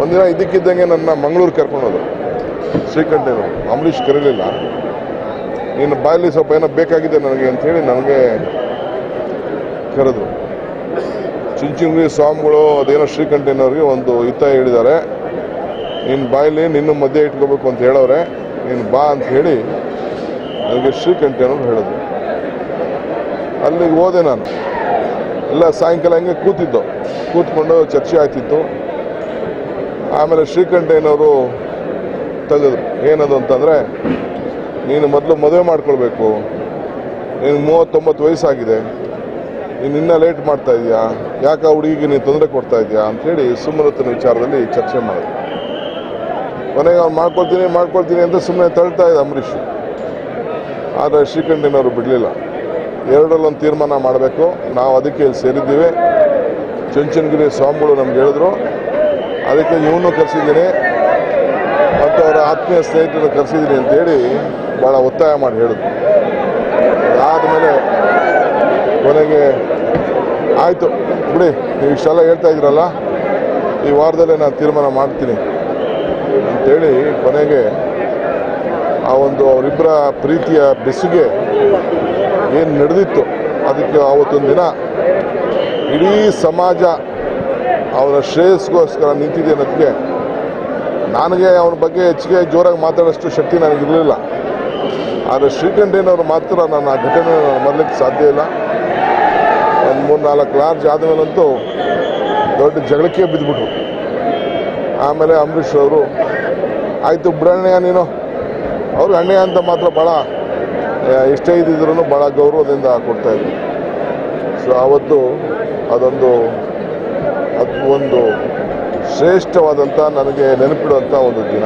ಒಂದಿನ ಇದಕ್ಕಿದ್ದಂಗೆ ನನ್ನ ಮಂಗಳೂರು ಕರ್ಕೊಂಡೋದು ಶ್ರೀಕಂಠೇನು ಅಂಬರೀಷ್ ಕರೀಲಿಲ್ಲ. ನೀನು ಬಾಯಲ್ಲಿ ಸ್ವಲ್ಪ ಏನೋ ಬೇಕಾಗಿದೆ ನನಗೆ ಅಂಥೇಳಿ ನನಗೆ ಕರೆದ್ರು. ಚಿಂಚಿಂಗ್ರಿ ಸ್ವಾಮಿಗಳು, ಅದೇನೋ ಶ್ರೀಕಂಠೇನವ್ರಿಗೆ ಒಂದು ಹಿತ ಹೇಳಿದ್ದಾರೆ. ನಿನ್ನ ಬಾಯಲ್ಲಿ ನಿನ್ನ ಮಧ್ಯೆ ಇಟ್ಕೋಬೇಕು ಅಂತ ಹೇಳೋರೆ ನೀನು ಬಾ ಅಂತ ಹೇಳಿ ನನಗೆ ಶ್ರೀಕಂಠೇನವ್ರು ಹೇಳಿದ್ರು. ಅಲ್ಲಿಗೆ ಹೋದೆ ನಾನು. ಎಲ್ಲ ಸಾಯಂಕಾಲ ಹಂಗೆ ಕೂತಿದ್ದು. ಕೂತ್ಕೊಂಡು ಚರ್ಚೆ ಆಯ್ತಿತ್ತು. ಆಮೇಲೆ ಶ್ರೀಕಂಠಯ್ಯನವರು ತೆಗೆದ್ರು ಏನದು ಅಂತಂದರೆ, ನೀನು ಮೊದಲು ಮದುವೆ ಮಾಡ್ಕೊಳ್ಬೇಕು. ನೀನು ಮೂವತ್ತೊಂಬತ್ತು ವಯಸ್ಸಾಗಿದೆ. ನೀನು ಇನ್ನೂ ಲೇಟ್ ಮಾಡ್ತಾ ಇದೆಯಾ? ಯಾಕೆ ಆ ಹುಡುಗಿಗೆ ನೀನು ತೊಂದರೆ ಕೊಡ್ತಾ ಇದೆಯಾ ಅಂಥೇಳಿ ಸುಮಲತನ ವಿಚಾರದಲ್ಲಿ ಚರ್ಚೆ ಮಾಡಿದ್ರು. ಕೊನೆಗೆ ಅವ್ನು ಮಾಡ್ಕೊಳ್ತೀನಿ ಮಾಡ್ಕೊಳ್ತೀನಿ ಅಂತ ಸುಮ್ಮನೆ ತಳ್ತಾ ಇದ್ದ ಅಂಬರೀಷ್. ಆದರೆ ಶ್ರೀಕಂಠಯ್ಯನವರು ಬಿಡಲಿಲ್ಲ. ಎರಡರಲ್ಲೊಂದು ತೀರ್ಮಾನ ಮಾಡಬೇಕು. ನಾವು ಅದಕ್ಕೆ ಸೇರಿದ್ದೀವಿ. ಚುಂಚನಗಿರಿ ಸ್ವಾಮಿಗಳು ನಮ್ಗೆ ಹೇಳಿದ್ರು. ಅದಕ್ಕೆ ಇವನು ಕರೆಸಿದ್ದೀನಿ. ಮತ್ತು ಅವರ ಆತ್ಮೀಯ ಸ್ನೇಹಿತರನ್ನು ಕರೆಸಿದ್ದೀನಿ ಅಂತೇಳಿ ಭಾಳ ಒತ್ತಾಯ ಮಾಡಿ ಹೇಳಿದ್ರು. ಅದಾದಮೇಲೆ ಕೊನೆಗೆ ಆಯಿತು. ಬಿಡಿ, ನೀವು ಇಷ್ಟೆಲ್ಲ ಹೇಳ್ತಾ ಇದ್ರಲ್ಲ ಈ ವಾರದಲ್ಲೇ ನಾನು ತೀರ್ಮಾನ ಮಾಡ್ತೀನಿ ಅಂತೇಳಿ ಕೊನೆಗೆ ಆ ಒಂದು ಅವರಿಬ್ಬರ ಪ್ರೀತಿಯ ಬೆಸುಗೆ ಏನು ನಡೆದಿತ್ತು, ಅದಕ್ಕೆ ಆವತ್ತೊಂದು ದಿನ ಇಡೀ ಸಮಾಜ ಅವರ ಶ್ರೇಯಸ್ಗೋಸ್ಕರ ನಿಂತಿದೆ ಅನ್ನೋದಕ್ಕೆ ನನಗೆ ಅವನ ಬಗ್ಗೆ ಹೆಚ್ಚಿಗೆ ಜೋರಾಗಿ ಮಾತಾಡೋಷ್ಟು ಶಕ್ತಿ ನನಗಿರಲಿಲ್ಲ ಆದರೆ ಶ್ರೀಕಂಠಯ್ಯನವರು ಮಾತ್ರ ನಾನು ಆ ಘಟನೆ ಮರಲಿಕ್ಕೆ ಸಾಧ್ಯ ಇಲ್ಲ. ಒಂದು ಮೂರು ನಾಲ್ಕು ಲಾರ್ಜ್ ಆದಮೇಲಂತೂ ದೊಡ್ಡ ಜಗಳಕ್ಕೆ ಬಿದ್ದುಬಿಟ್ರು ಆಮೇಲೆ ಅಂಬರೀಷ್ ಅವರು, ಆಯಿತು ಬಿಡಣ್ಣಯ್ಯ ನೀನು. ಅವರು ಅಣ್ಣಯ್ಯ ಅಂತ ಮಾತ್ರ ಭಾಳ ಎಷ್ಟೇ ಇದ್ದಿದ್ರು ಭಾಳ ಗೌರವದಿಂದ ಕೊಡ್ತಾಯಿದ್ರು ಸೊ ಆವತ್ತು ಅದೊಂದು ಅದು ಒಂದು ಶ್ರೇಷ್ಠವಾದಂಥ ನನಗೆ ನೆನಪಿಡುವಂಥ ಒಂದು ದಿನ.